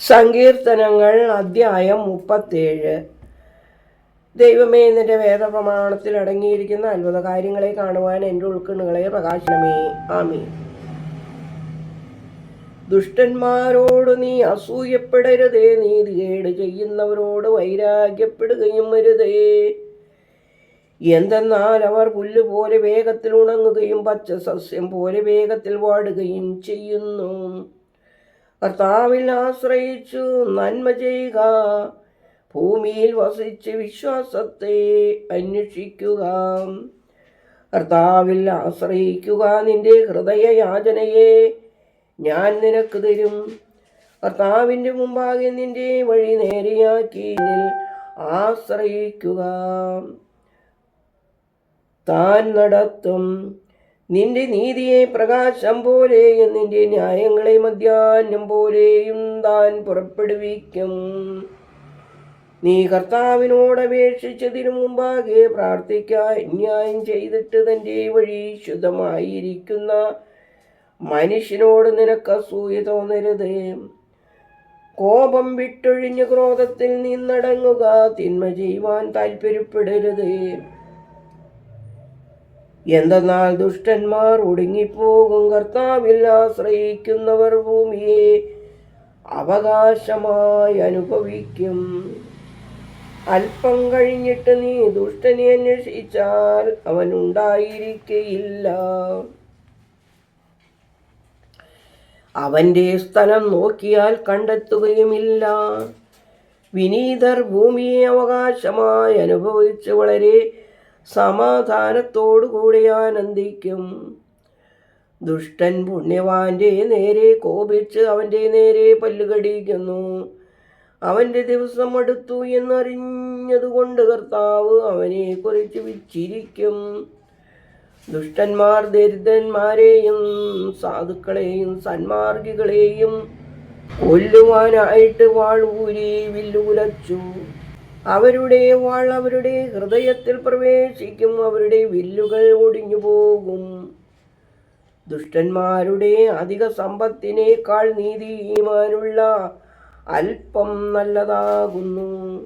സങ്കീർത്തനങ്ങൾ അധ്യായം മുപ്പത്തേഴ്. ദൈവമേ നിന്റെ വേദപ്രമാണത്തിൽ അടങ്ങിയിരിക്കുന്ന അത്ഭുത കാര്യങ്ങളെ കാണുവാൻ എന്റെ ഉൾക്കണ്ണുകളെ പ്രകാശനമേ ആമേ ദുഷ്ടന്മാരോട് നീ അസൂയപ്പെടരുതേ. നീതികേട് ചെയ്യുന്നവരോട് വൈരാഗ്യപ്പെടുകയും വരുതേ. എന്തെന്നാൽ അവർ പുല്ല് പോലെ വേഗത്തിൽ ഉണങ്ങുകയും പച്ച സസ്യം പോലെ വേഗത്തിൽ വാടുകയും ചെയ്യുന്നു. കർത്താവിൽ ആശ്രയിച്ചു നന്മ ചെയ്യുക. ഭൂമിയിൽ വസിച്ച് വിശ്വാസത്തെ അന്വേഷിക്കുക. കർത്താവിൽ ആശ്രയിക്കുക നിന്റെ ഹൃദയയാചനയെ ഞാൻ നിനക്ക് തരും. കർത്താവിന്റെ മുമ്പാകെ നിന്റെ വഴി നേരെയാക്കി ആശ്രയിക്കുക. താൻ നടത്തും നിന്റെ നീതിയെ പ്രകാശം പോലെയും നിന്റെ ന്യായങ്ങളെ മധ്യാഹ്നം പോലെയും താൻ പുറപ്പെടുവിക്കും. നീ കർത്താവിനോട് അപേക്ഷിച്ചതിനു മുമ്പാകെ പ്രാർത്ഥിക്കാൻ ന്യായം ചെയ്തിട്ട് തന്റെ വഴി ശുദ്ധമായിരിക്കുന്ന മനുഷ്യനോട് നിനക്ക് അസൂയ തോന്നരുത്. കോപം വിട്ടൊഴിഞ്ഞ് ക്രോധത്തിൽ നിന്നടങ്ങുക. തിന്മ ചെയ്യുവാൻ താല്പര്യപ്പെടരുത് എന്തെന്നാൽ ദുഷ്ടന്മാർ ഒടുങ്ങിപ്പോകും കർത്താവിൽ ആശ്രയിക്കുന്നവർ ഭൂമിയെ അവകാശമായി അനുഭവിക്കും. അല്പം കഴിഞ്ഞിട്ട് നീ ദുഷ്ടനെ അന്വേഷിച്ചാൽ അവൻ ഉണ്ടായിരിക്കയില്ല. അവന്റെ സ്ഥലം നോക്കിയാൽ കണ്ടെത്തുകയുമില്ല. വിനീതർ ഭൂമിയെ അവകാശമായി അനുഭവിച്ച് വളരെ സമാധാനത്തോടുകൂടി ആനന്ദിക്കും ദുഷ്ടൻ പുണ്യവാന്റെ നേരെ കോപിച്ച് അവന്റെ നേരെ പല്ലുകടിക്കുന്നു. അവന്റെ ദിവസം അടുത്തു എന്നറിഞ്ഞതുകൊണ്ട് കർത്താവ് അവനെ കുറിച്ച് വിച്ചിരിക്കും. ദുഷ്ടന്മാർ ദരിദ്രന്മാരെയും സാധുക്കളെയും സന്മാർഗികളെയും കൊല്ലുവാനായിട്ട് വാൾഊരി വില്ലുകുലച്ചു അവരുടെ വാൾ അവരുടെ ഹൃദയത്തിൽ പ്രവേശിക്കും അവരുടെ വില്ലുകൾ ഒടിഞ്ഞു പോകും. ദുഷ്ടന്മാരുടെ അധിക സമ്പത്തിനേക്കാൾ നീതിമാനുള്ള അല്പം നല്ലതാകുന്നു.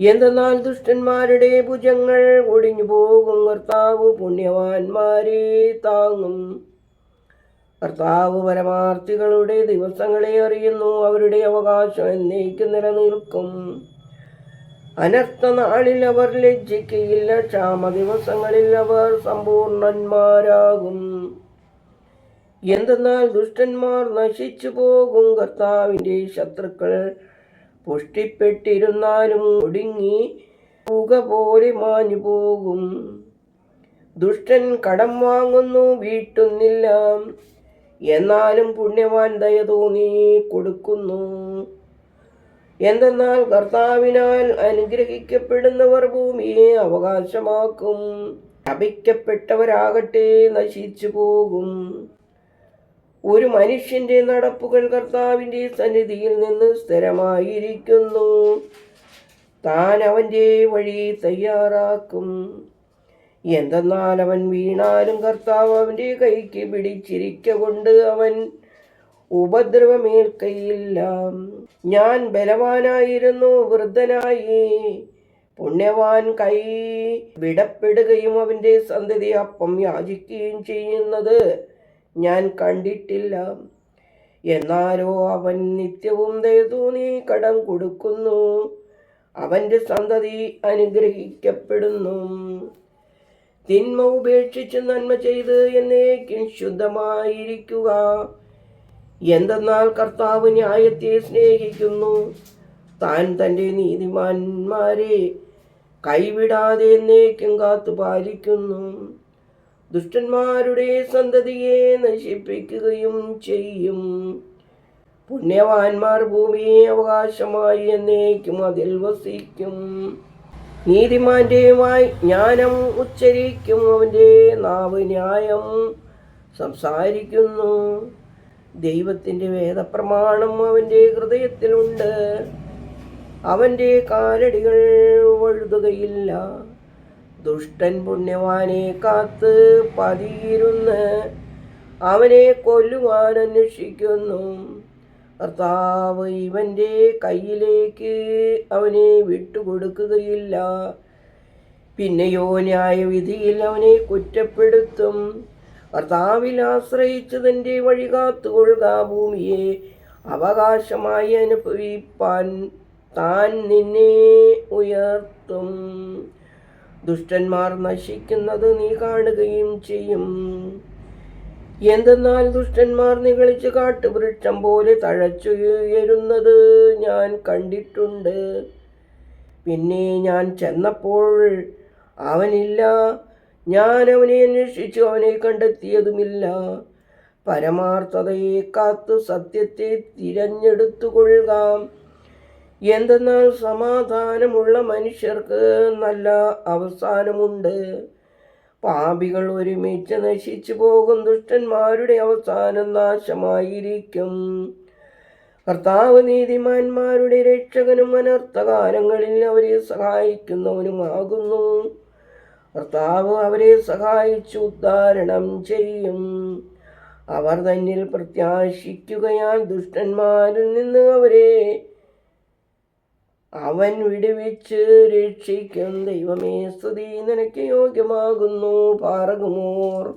എന്തെന്നാൽ ദുഷ്ടന്മാരുടെ ഭുജങ്ങൾ ഒടിഞ്ഞു പോകും. കർത്താവ് പുണ്യവാന്മാരെ താങ്ങും. കർത്താവ് പരമാർത്ഥികളുടെ ദിവസങ്ങളെ അറിയുന്നു. അവരുടെ അവകാശം എന്നേക്ക് നിലനിൽക്കും. അനർത്ഥ നാളിൽ അവർ ലജ്ജിക്കയില്ല ക്ഷാമ ദിവസങ്ങളിൽ അവർ സമ്പൂർണന്മാരാകും. എന്തെന്നാൽ ദുഷ്ടന്മാർ നശിച്ചു പോകും കർത്താവിന്റെ ശത്രുക്കൾ പുഷ്ടിപ്പെട്ടിരുന്നാലും ഒടുങ്ങി പുക പോലെ മാഞ്ഞു പോകും. ദുഷ്ടൻ കടം വാങ്ങുന്നു വീട്ടുന്നില്ല. എന്നാലും പുണ്യവാൻ ദയ തോന്നി കൊടുക്കുന്നു. എന്തെന്നാൽ കർത്താവിനാൽ അനുഗ്രഹിക്കപ്പെടുന്നവർ ഭൂമിയെ അവകാശമാക്കും. ശപിക്കപ്പെട്ടവരാകട്ടെ നശിച്ചു പോകും. ഒരു മനുഷ്യന്റെ നടപ്പുകൾ കർത്താവിന്റെ സന്നിധിയിൽ നിന്ന് സ്ഥിരമായിരിക്കുന്നു. താൻ അവന്റെ വഴി തയ്യാറാക്കും. എന്തെന്നാൽ അവൻ വീണാലും കർത്താവ് അവന്റെ കൈക്ക് പിടിച്ചിരിക്ക കൊണ്ട് അവൻ ഉപദ്രവമേൽക്കയില്ല. ഞാൻ ബലവാനായിരുന്നു വൃദ്ധനായി. പുണ്യവാൻ കൈ വിടപ്പെടുകയും അവന്റെ സന്തതി അപ്പം യാചിക്കുകയും ചെയ്യുന്നത് ഞാൻ കണ്ടിട്ടില്ല. എന്നാലോ അവൻ നിത്യവും ദയതോന്നി കടം കൊടുക്കുന്നു. അവന്റെ സന്തതി അനുഗ്രഹിക്കപ്പെടുന്നു. തിന്മ ഉപേക്ഷിച്ച് നന്മ ചെയ്ത് എന്നേക്കും ശുദ്ധമായിരിക്കുക. എന്തെന്നാൽ കർത്താവ് ന്യായത്തെ സ്നേഹിക്കുന്നു. താൻ തന്റെ നീതിമാന്മാരെ കൈവിടാതെ എന്നേക്കും കാത്തു പാലിക്കുന്നു. ദുഷ്ടന്മാരുടെ സന്തതിയെ നശിപ്പിക്കുകയും ചെയ്യും. പുണ്യവാന്മാർ ഭൂമിയെ അവകാശമായി എന്നേക്കും അതിൽ വസിക്കും. നീതിമാന്റെ ജ്ഞാനം ഉച്ചരിക്കും. അവന്റെ നാവ് ന്യായം സംസാരിക്കുന്നു. ദൈവത്തിന്റെ വേദപ്രമാണം അവന്റെ ഹൃദയത്തിലുണ്ട്. അവന്റെ കാലടികൾ വഴുതുകയില്ല. ദുഷ്ടൻ പുണ്യവാനെ കാത്ത് പതിയിരുന്ന് അവനെ കൊല്ലുവാൻ അന്വേഷിക്കുന്നു. കർത്താവ് ഇവന്റെ കയ്യിലേക്ക് അവനെ വിട്ടുകൊടുക്കുകയില്ല. പിന്നെയോ ന്യായവിധിയിൽ അവനെ കുറ്റപ്പെടുത്തും. കർത്താവിൽ ആശ്രയിച്ചതിന്റെ വഴി കാത്തുകൊള്ളുക ഭൂമിയെ അവകാശമായി അനുഭവിപ്പാൻ താൻ നിന്നെ ഉയർത്തും. ദുഷ്ടന്മാർ നശിക്കുന്നത് നീ കാണുകയും ചെയ്യും. എന്തെന്നാൽ ദുഷ്ടന്മാർ നികളിച്ച് കാട്ടുവൃക്ഷം പോലെ തഴച്ചുയരുന്നത് ഞാൻ കണ്ടിട്ടുണ്ട്. പിന്നെ ഞാൻ ചെന്നപ്പോൾ അവനില്ല. ഞാൻ അവനെ അന്വേഷിച്ചു അവനെ കണ്ടെത്തിയതുമില്ല. പരമാർത്ഥതയെ കാത്തു സത്യത്തെ തിരഞ്ഞെടുത്തുകൊള്ളുക. എന്തെന്നാൽ സമാധാനമുള്ള മനുഷ്യർക്ക് നല്ല അവസാനമുണ്ട്. പാപികൾ ഒരുമിച്ച് നശിച്ചു പോകും. ദുഷ്ടന്മാരുടെ അവസാനം നാശമായിരിക്കും. കർത്താവ് നീതിമാന്മാരുടെ രക്ഷകനും അനർത്ഥകാലങ്ങളിൽ അവരെ സഹായിക്കുന്നവനുമാകുന്നു. കർത്താവ് അവരെ സഹായിച്ചു ഉദ്ധാരണം ചെയ്യും. അവർ തന്നിൽ പ്രത്യാശിക്കുകയാൽ ദുഷ്ടന്മാരിൽ നിന്ന് അവരെ അവൻ വിടുവിച്ച് രക്ഷിക്കും. ദൈവമേ സ്തുതി. നിനക്ക് യോഗ്യമാകുന്നു. പാറകുമോർ.